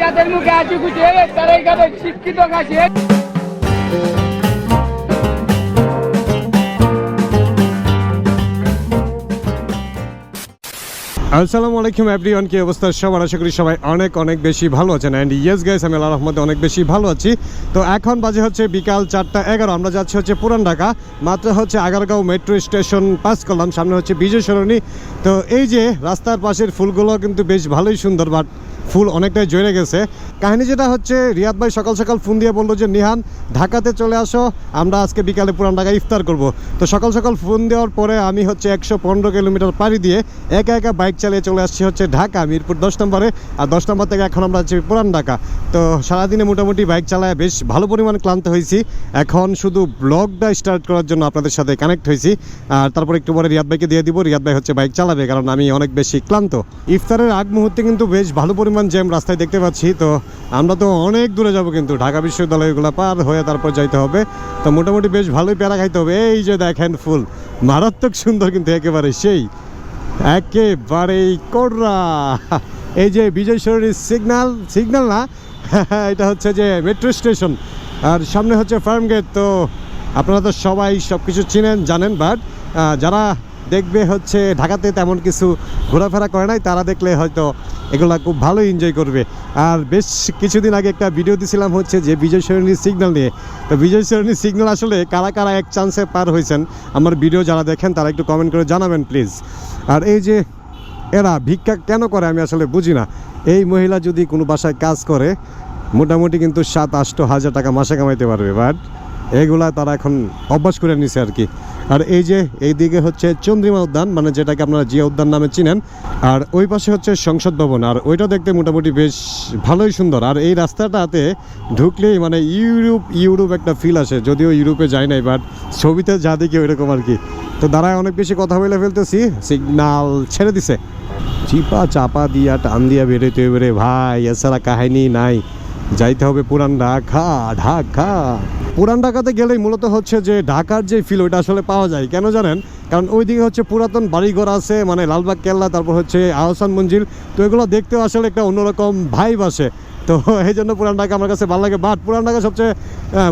যাদের মুখে শিক্ষিত আসসালামু আলাইকুম এভরিওয়ান কি অবস্থা? সবার আশা করি সবাই অনেক অনেক বেশি ভালো আছেন। অ্যান্ড ইয়েস গাইস আমি আল্লাহ রহমতে অনেক বেশি ভালো আছি। তো এখন বাজে হচ্ছে বিকাল চারটা এগারো। আমরা যাচ্ছি হচ্ছে পুরান ঢাকা, মাত্র হচ্ছে আগারগাঁও মেট্রো স্টেশন পাস করলাম। সামনে হচ্ছে বিজয় সরণি। তো এই যে রাস্তার পাশের ফুলগুলো কিন্তু বেশ ভালোই সুন্দর বাট ফুল অনেকটাই জড়ে গেছে। কাহিনী যেটা হচ্ছে, রিয়াদ ভাই সকাল সকাল ফোন দিয়ে বলল যে, নিহান, ঢাকাতে চলে আসো, আমরা আজকে বিকালে পুরান ঢাকায় ইফতার করব। তো সকাল সকাল ফোন দেওয়ার পরে আমি হচ্ছে একশো পনেরো কিলোমিটার পাড়ি দিয়ে একা একা বাইক চালিয়ে চলে আসছি হচ্ছে ঢাকা, মিরপুর দশ নম্বরে। আর দশ নম্বর থেকে এখন আমরা আছি পুরান ঢাকা। তো সারাদিনে মোটামুটি বাইক চালায় বেশ ভালো পরিমাণ ক্লান্ত হয়েছি। এখন শুধু ব্লগটা স্টার্ট করার জন্য আপনাদের সাথে কানেক্ট হয়েছি। আর তারপর একটু পরে রিয়াদ ভাইকে দিয়ে দিব। রিয়াদ ভাই হচ্ছে বাইক চালাবে, কারণ আমি অনেক বেশি ক্লান্ত। ইফতারের আগ মুহূর্তে কিন্তু বেশ ভালো পরিমাণ জ্যাম রাস্তায় দেখতে পাচ্ছি, তো আমরা তো অনেক দূরে যাব কিন্তু। ঢাকা বিশ্ববিদ্যালয়গুলো পার হয়ে তারপর যাইতে হবে। তো মোটামুটি বেশ ভালোই প্যারা খাইতে হবে। এই যে দেখেন ফুল, মারাত্মক সুন্দর কিন্তু একেবারে সেই, একেবারেই কোর্রা। এই যে বিজয় সরণির সিগনাল সিগন্যাল না, এটা হচ্ছে যে মেট্রো স্টেশন আর সামনে হচ্ছে ফার্ম গেট তো আপনারা তো সবাই সব কিছু চিনেন, জানেন বাট যারা দেখবে হচ্ছে ঢাকাতে তেমন কিছু ঘোরাফেরা করে নাই, তারা দেখলে হয়তো এগুলা খুব ভালো এনজয় করবে। আর বেশ কিছুদিন আগে একটা ভিডিও দিছিলাম হচ্ছে যে বিজয় সরণির সিগন্যাল নিয়ে। তো বিজয় সরণির সিগন্যাল আসলে কারা কারা এক চান্সে পার হয়েছেন, আমার ভিডিও যারা দেখেন তারা একটু কমেন্ট করে জানাবেন প্লিজ আর এই যে এরা ভিক্ষা কেন করে আমি আসলে বুঝি না। এই মহিলা যদি কোনো বাসায় কাজ করে, মোটামুটি কিন্তু সাত আষ্ট হাজার টাকা মাসে কামাইতে পারবে বাট এগুলা তারা এখন অভ্যাস করে নিছে আর কি। আর এই যে এইদিকে হচ্ছে চন্দ্রিমা উদ্যান মানে যেটাকে আপনারা জিয়া উদ্যান নামে চিনেন। আর ওই পাশে হচ্ছে সংসদ ভবন, আর ওইটা দেখতে মোটামুটি বেশ ভালোই সুন্দর। আর এই রাস্তাটাতে ঢুকলেই মানে ইউরোপ ইউরোপ একটা ফিল আসে, যদিও ইউরোপে যায় নাই বাট ছবিতে যা দেখি ওইরকম আর কি। তো দাঁড়ায় অনেক বেশি কথা বলে ফেলতেছি সিগনাল ছেড়ে দিছে। চিপা চাপা দিয়া, টান দিয়া বেরোতে বেরে ভাই, এছাড়া কাহিনী নাই। যাইতে হবে পুরান ঢাকা ঢাকা। পুরান ঢাকাতে গেলেই মূলত হচ্ছে যে ঢাকার যে ফিল ওইটা আসলে পাওয়া যায়। কেন জানেন? কারণ ওইদিকে হচ্ছে পুরাতন বাড়িঘর আছে মানে লালবাগ, কেল্লা, তারপর হচ্ছে আহসান মঞ্জিল। তো এগুলো দেখতেও আসলে একটা অন্যরকম ভাইব আসে। তো এই জন্য পুরান ঢাকা আমার কাছে ভালো লাগে। বাট পুরান ঢাকা সবচেয়ে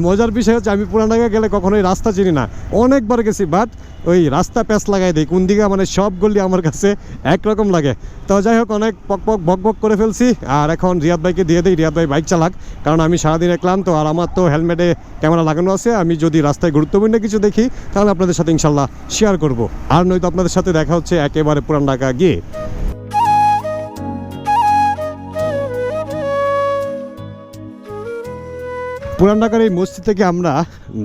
মজার বিষয় হচ্ছে আমি পুরান ঢাকা গেলে কখনোই রাস্তা চিনি না। অনেকবার গেছি, বাট ওই রাস্তা প্যাচ লাগাই দিই, কোন দিকে মানে সব গলি আমার কাছে একরকম লাগে। তো যাই হোক, অনেক পক পক বক বক করে ফেলছি। আর এখন রিয়াদ ভাইকে দিয়ে দিই, রিয়াদ ভাই বাইক চালাক, কারণ আমি সারাদিন সারাদিনে ক্লান্ত, আর আমার তো হেলমেটে ক্যামেরা লাগানো আছে। আমি যদি রাস্তায় গুরুত্বপূর্ণ কিছু দেখি, তাহলে আপনাদের সাথে ইনশাল্লাহ শেয়ার করব। আর নয়তো আপনাদের সাথে দেখা হচ্ছে একেবারে পুরান ঢাকা গিয়ে। পুরান ঢাকার এই মসজিদ থেকে আমরা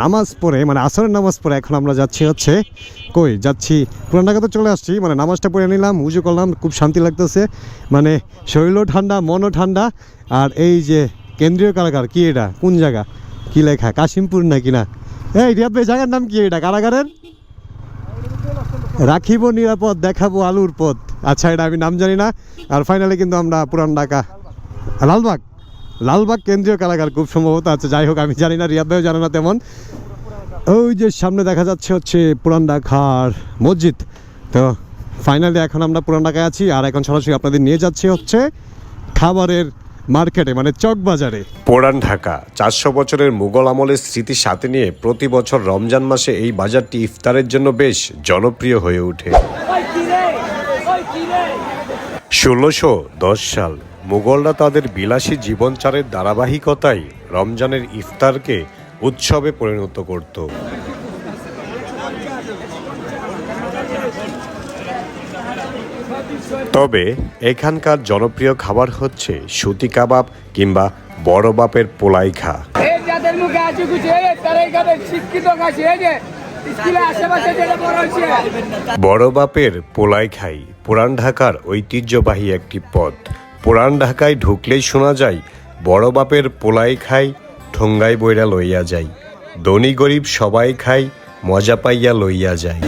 নামাজ পড়ে মানে আসরের নামাজ পড়ে এখন আমরা যাচ্ছি হচ্ছে কই? যাচ্ছি পুরান ঢাকাতে চলে আসছি মানে নামাজটা পড়ে নিলাম, উজু করলাম, খুব শান্তি লাগতেছে। মানে শরীরও ঠান্ডা, মনও ঠান্ডা, আর এই যে কেন্দ্রীয় কারাগার, কি এটা? কোন জায়গা? কি লেখা? কাশিমপুর নাকি না? এই ভাই, জায়গার নাম কি এটা? কারাগারের? রাখিব নিরাপদ, দেখাবো আলুর পথ। আচ্ছা এটা আমি নাম জানি না। আর ফাইনালি কিন্তু আমরা পুরান ঢাকা লালবাগ। লালবাগ কেন্দ্রীয় কারাগার খুব সম্ভবত আছে। যাই হোক, আমি জানি না, রিয়াদ ভাইও জানে না তেমন। ওই যে সামনে দেখা যাচ্ছে হচ্ছে পুরান ঢাকার মসজিদ। তো ফাইনালি এখন আমরা পুরান ঢাকায় আছি আর এখন সরাসরি আপনাদের নিয়ে যাচ্ছি হচ্ছে খাবারের মার্কেটে মানে চক বাজারে। পুরান ঢাকা, চারশো বছরের মুঘল আমলের স্মৃতি সাথে নিয়ে প্রতি বছর রমজান মাসে এই বাজারটি ইফতারের জন্য বেশ জনপ্রিয় হয়ে ওঠে। ষোলোশো দশ সাল মুঘলরা তাদের বিলাসী জীবনচারের ধারাবাহিকতায় রমজানের ইফতারকে উৎসবে পরিণত করত। তবে এখানকার জনপ্রিয় খাবার হচ্ছে সুতি কাবাব কিংবা বড় বাপের পোলাই খা। বড় বাপের পোলাই খাই পুরান ঢাকার ঐতিহ্যবাহী একটি পদ। পুরান ঢাকায় ঢুকলেই শোনা যায়, বড় বাপের পোলাই খাই ঠোঙ্গাই বইরা লইয়া যাই। ধনী গরিব সবাই খাই, মজা পাইয়া লইয়া যায়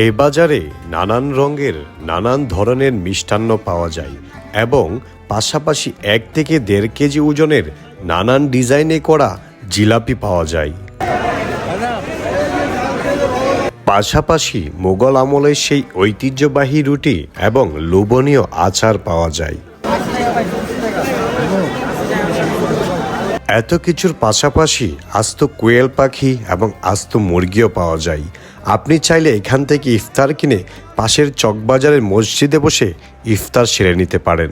এই বাজারে নানান রঙের, নানান ধরনের মিষ্টান্ন পাওয়া যায় এবং পাশাপাশি এক থেকে দেড় কেজি ওজনের নানান ডিজাইনে করা জিলাপি পাওয়া যায়। পাশাপাশি মোগল আমলের সেই ঐতিহ্যবাহী রুটি এবং লোভনীয় আচার পাওয়া যায়। এত কিছুর পাশাপাশি আস্ত কোয়েল পাখি এবং আস্ত মুরগিও পাওয়া যায়। আপনি চাইলে এখান থেকে ইফতার কিনে পাশের চকবাজারের মসজিদে বসে ইফতার সেরে নিতে পারেন।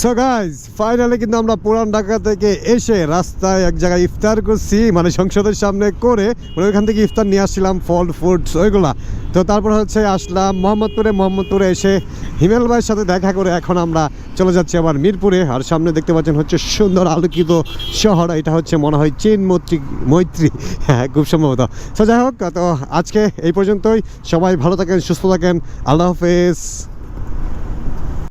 সো গাইজ ফাইনালি কিন্তু আমরা পুরান ঢাকা থেকে এসে রাস্তায় এক জায়গায় ইফতার করছি মানে সংসদের সামনে করে মানে ওইখান থেকে ইফতার নিয়ে আসছিলাম, ফল ফ্রুটস ওইগুলা। তো তারপর হচ্ছে আসলাম মোহাম্মদপুরে মোহাম্মদপুরে এসে হিমেল ভাইয়ের সাথে দেখা করে এখন আমরা চলে যাচ্ছি আবার মিরপুরে। আর সামনে দেখতে পাচ্ছেন হচ্ছে সুন্দর আলোকিত শহর, এটা হচ্ছে মনে হয় চীন মৈত্রী মৈত্রী। হ্যাঁ খুব সম্ভবত। তো যাই হোক, তো আজকে এই পর্যন্তই। সবাই ভালো থাকেন, সুস্থ থাকেন। আল্লাহ হাফেজ।